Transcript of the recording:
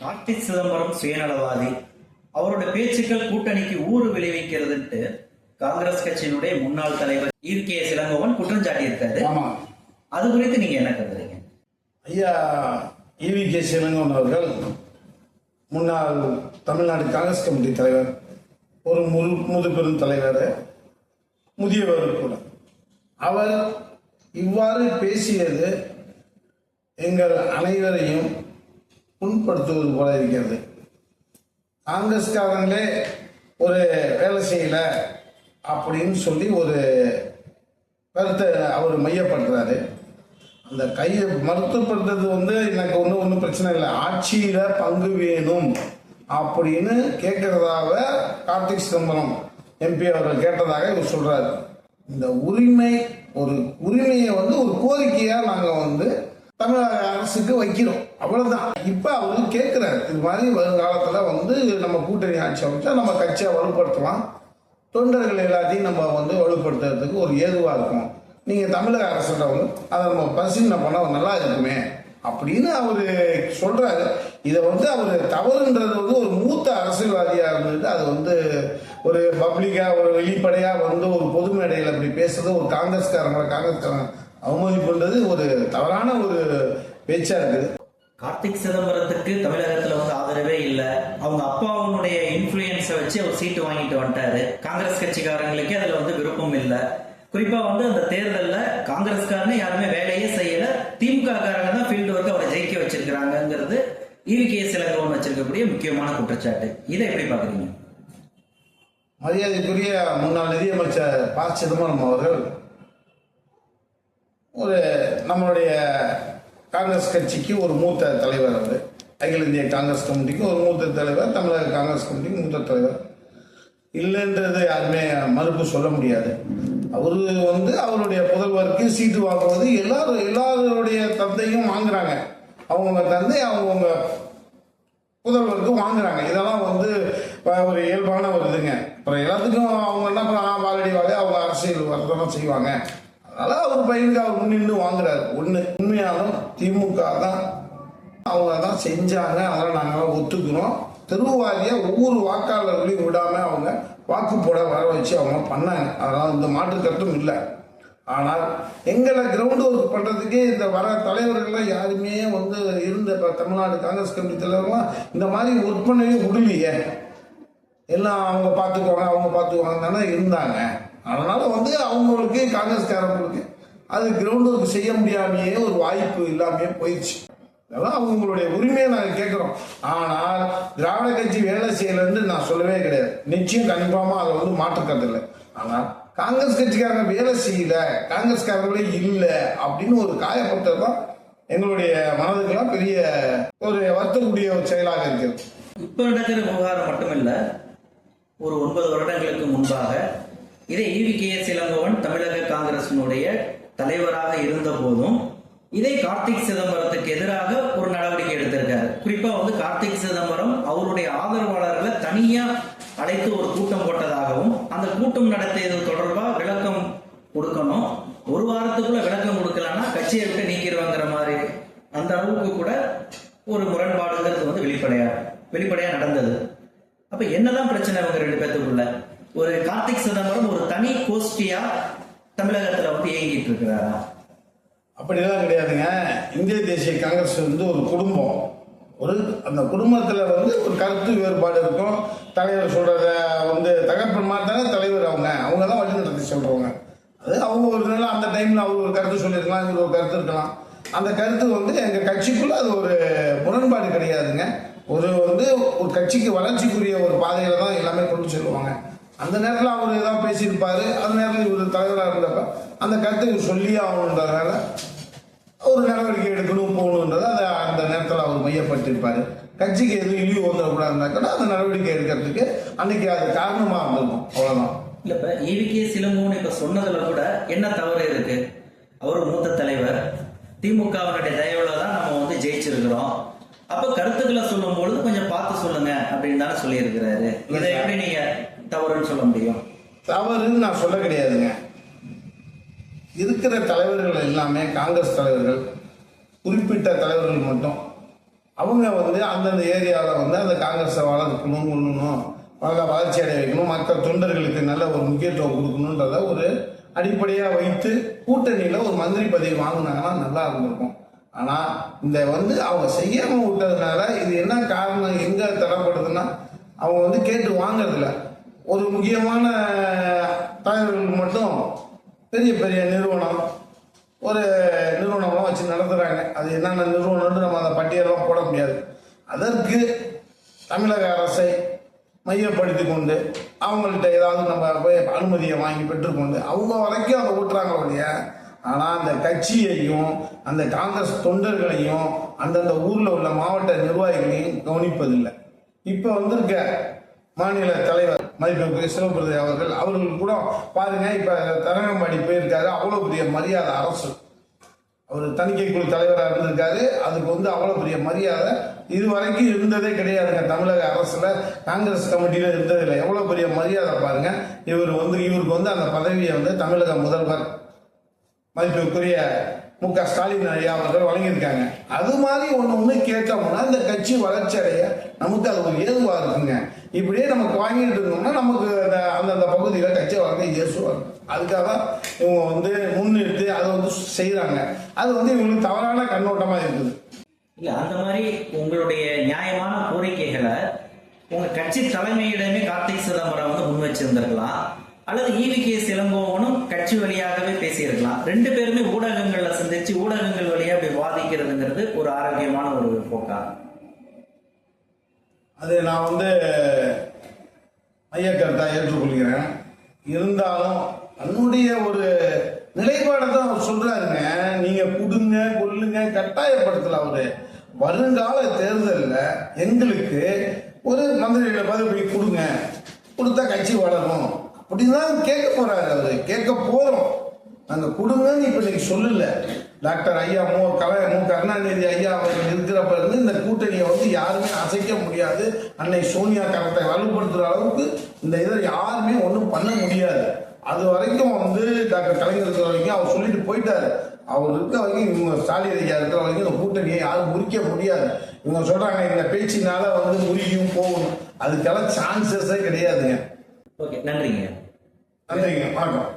கார்த்திக் சிதம்பரம் சுயநலவாதி. அவரோட பேச்சுக்கள் கூட்டணிக்கு ஊறு விளைவிக்கிறதுன்ட்டு காங்கிரஸ் கட்சியினுடைய முன்னாள் தலைவர் ஈர்கே சிலங்கோவன் குற்றம் சாட்டியிருக்காரு. ஆமா. அது குறித்து நீங்க என்ன கருதுறீங்க? ஐயா ஈவி கே. சிலங்கோன் அவர்கள் முன்னாள் தமிழ்நாடு காங்கிரஸ் கமிட்டி தலைவர் ஒரு முழு முதுபெரும் தலைவர் முதியவர் கூட. அவர் இவ்வாறு பேசியது எங்கள் அனைவரையும் புண்படுத்துவது போல இருக்கிறது. காங்கிரஸ்காரங்களே ஒரு வேலை செய்யலை அப்படின்னு சொல்லி ஒரு கருத்தை அவர் மையப்படுத்துறாரு. அந்த கையை மருத்துவப்படுத்துறது வந்து எனக்கு ஒன்றும் ஒன்றும் பிரச்சனை இல்லை. ஆட்சியில் பங்கு வேணும் அப்படின்னு கேட்கறதாக கார்த்திக் சிதம்பரம் எம்பி அவர்கள் கேட்டதாக இவர் சொல்கிறார் இந்த உரிமை ஒரு உரிமையை வந்து ஒரு கோரிக்கையாக நாங்கள் வந்து தமிழக அரசுக்கு வைக்கிறோம். அவ்வளவுதான். இப்ப அவரு கேட்கிறாரு இது மாதிரி வருங்காலத்துல வந்து நம்ம கூட்டணி ஆட்சி அமைச்சா நம்ம கட்சியை வலுப்படுத்தலாம். தொண்டர்கள் எல்லாத்தையும் நம்ம வந்து வலுப்படுத்துறதுக்கு ஒரு ஏதுவா இருக்கும். நீங்க தமிழக அரசிட்ட வந்து அதை நம்ம பரிசீலனை பண்ணா நல்லா இருக்குமே. அப்படின்னு அவரு சொல்றாரு. இதை வந்து அவர் தவறுன்றது வந்து ஒரு மூத்த அரசியல்வாதியா இருந்துட்டு அது வந்து ஒரு பப்ளிக்கா ஒரு வெளிப்படையா வந்து ஒரு பொது மேடையில் அப்படி பேசுறது ஒரு காங்கிரஸ்காரங்களை காங்கிரஸ்காரங்க அவமதிப்புன்றது ஒரு பேச்சா இருக்குது. கார்த்திக் சிதம்பரத்துக்கு தமிழகத்துல வந்து ஆதரவே இல்ல. அவங்க அப்பாவுடைய இன்ஃபுளுயன்ஸை வச்சு அவர் சீட்டு வாங்கிட்டு வந்துட்டாரு. காங்கிரஸ் கட்சிக்காரங்களுக்கு அதுல வந்து விருப்பம் இல்ல. குறிப்பா வந்து அந்த தேர்தல்ல காங்கிரஸ்காரனே யாருமே வேலையே செய்யல. திமுக காரங்க தான் ஃபீல்டு ஒர்க் அவரை ஜெயிக்க வச்சிருக்கிறாங்கிறது ஈவிகே சிலங்கோன் வச்சிருக்கக்கூடிய முக்கியமான குற்றச்சாட்டு. இதை எப்படி பாக்குறீங்க மரியாதைக்குரிய முன்னாள் நிதியமைச்சர் ப. சிதம்பரம் அவர்கள் ஒரு நம்மளுடைய காங்கிரஸ் கட்சிக்கு ஒரு மூத்த தலைவர் அவர். அகில இந்திய காங்கிரஸ் கமிட்டிக்கு ஒரு மூத்த தலைவர் தமிழக காங்கிரஸ் கமிட்டிக்கு மூத்த தலைவர். இல்லைன்றது யாருமே மறுப்பு சொல்ல முடியாது. அவர் வந்து அவருடைய புதல்வருக்கு சீட்டு வாங்குவது எல்லாரும் எல்லாருடைய தந்தையும் வாங்குறாங்க. அவங்கவுங்க தந்தை அவங்கவுங்க புதல்வருக்கு வாங்குறாங்க. இதெல்லாம் வந்து ஒரு இயல்பான ஒரு இதுங்க. அப்புறம் எல்லாத்துக்கும் அவங்க என்ன பண்ண வாழடி வாழ அவங்க அரசியல் வரதான் செய்வாங்க. அதனால அவர் பையனுக்கு அவர் நின்று வாங்குறாரு. ஒண்ணு உண்மையாலும் திமுக தான் அவங்க தான் செஞ்சாங்க. அதெல்லாம் நாங்கள் ஒத்துக்கிறோம். தெருவாரியா ஒவ்வொரு வாக்காளர்களையும் விடாம அவங்க வாக்கு போட வர வச்சு அவங்க பண்ணாங்க. அதெல்லாம் இந்த மாற்று கருத்தும் இல்லை. ஆனால் எங்களை கிரவுண்ட் ஒர்க் பண்ணுறதுக்கே இந்த வர தலைவர்கள்லாம் யாருமே வந்து இருந்த இப்போ தமிழ்நாடு காங்கிரஸ் கமிட்டி தலைவர்கள்லாம் இந்த மாதிரி ஒர்க் பண்ணவே விடலையே. எல்லாம் அவங்க பார்த்துக்குவாங்க அவங்க பார்த்துக்குவாங்க தானே இருந்தாங்க. அதனால வந்து அவங்களுக்கு காங்கிரஸ்காரங்களுக்கு அது கிரவுண்ட் ஒர்க் செய்ய முடியாமையே ஒரு வாய்ப்பு இல்லாமையே போயிடுச்சு. அதெல்லாம் அவங்களுடைய உரிமையை நாங்கள் கேட்குறோம். ஆனால் திராவிட கட்சி வேலை செய்யலைன்னு நான் சொல்லவே கிடையாது. நிச்சயம் கன்ஃபார்மா அதை வந்து மாற்றுக்கிறதில்லை. ஆனால் காங்கிரஸ் கட்சிக்காரங்க வேலை செய்யல காங்கிரஸ்காரங்களே இல்லை அப்படின்னு ஒரு காயப்பட்டது தான் எங்களுடைய மனதுக்கெல்லாம் பெரிய ஒரு வருத்தக்கூடிய ஒரு செயலாக இருக்கிறது. இப்போ நடக்கிற விவகாரம் மட்டுமில்லை. ஒரு ஒன்பது வருடங்களுக்கு முன்பாக இதே ஈவி கே இளங்கோவன் தமிழக காங்கிரசினுடைய தலைவராக இருந்த போதும் இதே கார்த்திக் சிதம்பரத்துக்கு எதிராக ஒரு நடவடிக்கை எடுத்திருக்காரு. குறிப்பா வந்து கார்த்திக் சிதம்பரம் அவருடைய ஆதரவாளர்களை தனியா அழைத்து ஒரு கூட்டம் போட்டதாகவும் அந்த கூட்டம் நடத்தியது தொடர்பா விளக்கம் கொடுக்கணும். ஒரு வாரத்துக்குள்ள விளக்கம் கொடுக்கலன்னா கட்சியை விட்டு நீக்கிடுவாங்கிற மாதிரி அந்த அளவுக்கு கூட ஒரு முரண்பாடுங்கிறது வந்து வெளிப்படையா வெளிப்படையா நடந்தது. அப்ப என்னதான் பிரச்சனை அவங்க ரெண்டு பேத்துக்குள்ள? ஒரு கார்த்திக் சிதம்பரம் ஒரு தனி கோஷ்டியா தமிழகத்துல வந்து இயங்கிட்டு இருக்கிறாரா? அப்படிலாம் கிடையாதுங்க. இந்திய தேசிய காங்கிரஸ் வந்து ஒரு குடும்பம். ஒரு அந்த குடும்பத்தில் வந்து ஒரு கருத்து வேறுபாடு இருக்கும். தலைவர் சொல்கிறத வந்து தகப்பன் மாதிரி தலைவர் அவங்க. அவங்க தான் வழி நடத்தி சொல்றவங்க. அது அவங்க ஒரு நாள் அந்த டைமில் அவங்க ஒரு கருத்து சொல்லியிருக்கலாம் இவர் ஒரு கருத்து இருக்கலாம். அந்த கருத்து வந்து எங்கள் கட்சிக்குள்ளே அது ஒரு முரண்பாடு கிடையாதுங்க. ஒரு வந்து ஒரு கட்சிக்கு வளர்ச்சிக்குரிய ஒரு பாதையில் தான் எல்லாமே கொண்டு செல்லுவாங்க. அந்த நேரத்தில் அவர் ஏதாவது பேசியிருப்பாரு. அந்த நேரத்தில் இவர் தலைவராக இருந்தப்ப அந்த கருத்தை இவர் சொல்லியே ஆகணுன்றதுனால ஒரு நடவடிக்கை எடுக்கணும் போகணுன்றதை அதை அந்த நேரத்தில் அவர் மையப்படுத்தியிருப்பாரு. கட்சிக்கு எதுவும் இழிவு வந்துடக்கூடாதுன்னா அந்த நடவடிக்கை எடுக்கிறதுக்கு அன்னைக்கு அது காரணமாக இருந்திருக்கும். அவ்வளோதான் இல்லை இப்போ ஈவிகே சிலம்புன்னு இப்போ சொன்னதில் கூட என்ன தவறு இருக்கு? அவர் மூத்த தலைவர். திமுகவினுடைய தயவுல தான் நம்ம வந்து ஜெயிச்சிருக்கிறோம். அப்போ கருத்துக்களை சொல்லும் பார்த்து சொல்லுங்க அப்படின்னு தானே சொல்லியிருக்கிறாரு. இதை எப்படி நீங்க தவறுன்னு சொல்ல முடியும்? தவறுன்னு நான் சொல்ல கிடையாதுங்க. இருக்கிற தலைவர்கள் எல்லாமே காங்கிரஸ் தலைவர்கள் குறிப்பிட்ட தலைவர்கள் மட்டும். அவங்க வந்து அந்தந்த ஏரியாவில் வந்து அந்த காங்கிரஸை வளர்க்கணும் கொள்ளணும் வளர வளர்ச்சி அடைய வைக்கணும் மற்ற தொண்டர்களுக்கு நல்ல ஒரு முக்கியத்துவம் கொடுக்கணுன்றத ஒரு அடிப்படையாக வைத்து கூட்டணியில் ஒரு மந்திரி பதவி வாங்கினாங்கன்னா நல்லா இருந்திருக்கும். ஆனால் இந்த வந்து அவங்க செய்யாமல் விட்டதுனால இது என்ன காரணம் எங்கே தடப்படுதுன்னா அவங்க வந்து கேட்டு வாங்குறதில்ல. ஒரு முக்கியமான தலைவர்களுக்கு மட்டும் பெரிய பெரிய நிறுவனம் ஒரு நிறுவனம்லாம் வச்சு நடத்துகிறாங்க அது என்னென்ன நிறுவனம்னு நம்ம அதை பட்டியலாம் போட முடியாது. அதற்கு தமிழக அரசை மையப்படுத்தி கொண்டு அவங்கள்ட்ட ஏதாவது நம்ம போய் அனுமதியை வாங்கி பெற்றுக்கொண்டு அவங்க வரைக்கும் அதை ஊட்டுறாங்க ஒழிய ஆனால் அந்த கட்சியையும் அந்த காங்கிரஸ் தொண்டர்களையும் அந்தந்த ஊரில் உள்ள மாவட்ட நிர்வாகிகளையும் கவனிப்பதில்லை. இப்போ வந்திருக்க மாநில தலைவர் மதிப்பிற்குரிய சிவபிரதி அவர்கள் அவர்கள் கூட பாருங்க இப்போ தரங்கம்பாடி போயிருக்காரு அவ்வளோ பெரிய மரியாதை அரசு. அவர் தணிக்கை குழு தலைவராக இருந்திருக்காரு அதுக்கு வந்து அவ்வளோ பெரிய மரியாதை இது வரைக்கும் இருந்ததே கிடையாதுங்க தமிழக அரசுல. காங்கிரஸ் கமிட்டியில் இருந்ததில்லை. எவ்வளோ பெரிய மரியாதை பாருங்க. இவர் வந்து இவருக்கு வந்து அந்த பதவியை வந்து தமிழக முதல்வர் மதிப்புக்குரிய மு க ஸ்டாலின் ஐயா அவர்கள் வழங்கியிருக்காங்க. அது மாதிரி ஒன்று ஒன்று கேட்டோம்னா இந்த கட்சி வளர்ச்சி அடைய நமக்கு அது ஒரு ஏதுவாக இருக்குங்க. இப்படியே நமக்கு வாங்கிட்டு இருந்தோம்னா நமக்கு அந்த அந்தந்த பகுதியில் கட்சி வளர்க்க இயேசுவாக இருக்கும் அதுக்காக தான் இவங்க வந்து முன்னிறுத்தி அதை வந்து செய்கிறாங்க அது வந்து இவங்களுக்கு தவறான கண்ணோட்டமாக இருக்குது. இல்லை அந்த மாதிரி உங்களுடைய நியாயமான கோரிக்கைகளை உங்கள் கட்சி தலைமையிடமே கார்த்திக் சிதம்பரம் வந்து முன் வச்சிருந்திருக்கலாம். அல்லது ஈவி கே கட்சி வழியாகவே பேசியிருக்கலாம். ரெண்டு பேருமே ஊடகங்கள்ல சந்திச்சு ஊடகங்கள் வழியா அப்படி வாதிக்கிறதுங்கிறது ஒரு ஆரோக்கியமான ஒரு போக்கா? அது நான் வந்து மையக்கருத்தா ஏற்றுக்கொள்கிறேன். இருந்தாலும் தன்னுடைய ஒரு நிலைப்பாடை தான் அவர் சொல்றாருங்க. நீங்க கொடுங்க கொல்லுங்க கட்டாயப்படுத்தல அவரு. வருங்கால தேர்தலில் எங்களுக்கு ஒரு மந்திரிகள பதவி கொடுங்க. கொடுத்தா கட்சி வளரும். அப்படின்னு கேட்க போறாரு அவரு. கேட்க போறோம். அந்த கொடுங்கன்னு இப்ப நீங்க சொல்லல. டாக்டர் ஐயா மு கலை மு கருணாநிதி ஐயா அவர்கள் இருக்கிறப்ப இருந்து இந்த கூட்டணியை வந்து யாருமே அசைக்க முடியாது. அன்னை சோனியா கரத்தை வலுப்படுத்துற அளவுக்கு இந்த இதை யாருமே ஒன்றும் பண்ண முடியாது. அது வரைக்கும் வந்து டாக்டர் கலைஞர் இருக்கிற வரைக்கும் அவர் சொல்லிட்டு போயிட்டாரு. அவர் இருக்க வரைக்கும் இவங்க ஸ்டாலின் ஐயா இருக்கிற வரைக்கும் இந்த கூட்டணியை யாரும் முறிக்க முடியாது. இவங்க சொல்றாங்க இந்த பேச்சினால வந்து முறியும் போகணும் அதுக்கெல்லாம் சான்சஸே கிடையாதுங்க. ஓகே நன்றிங்க. நன்றிங்க பார்க்கலாம்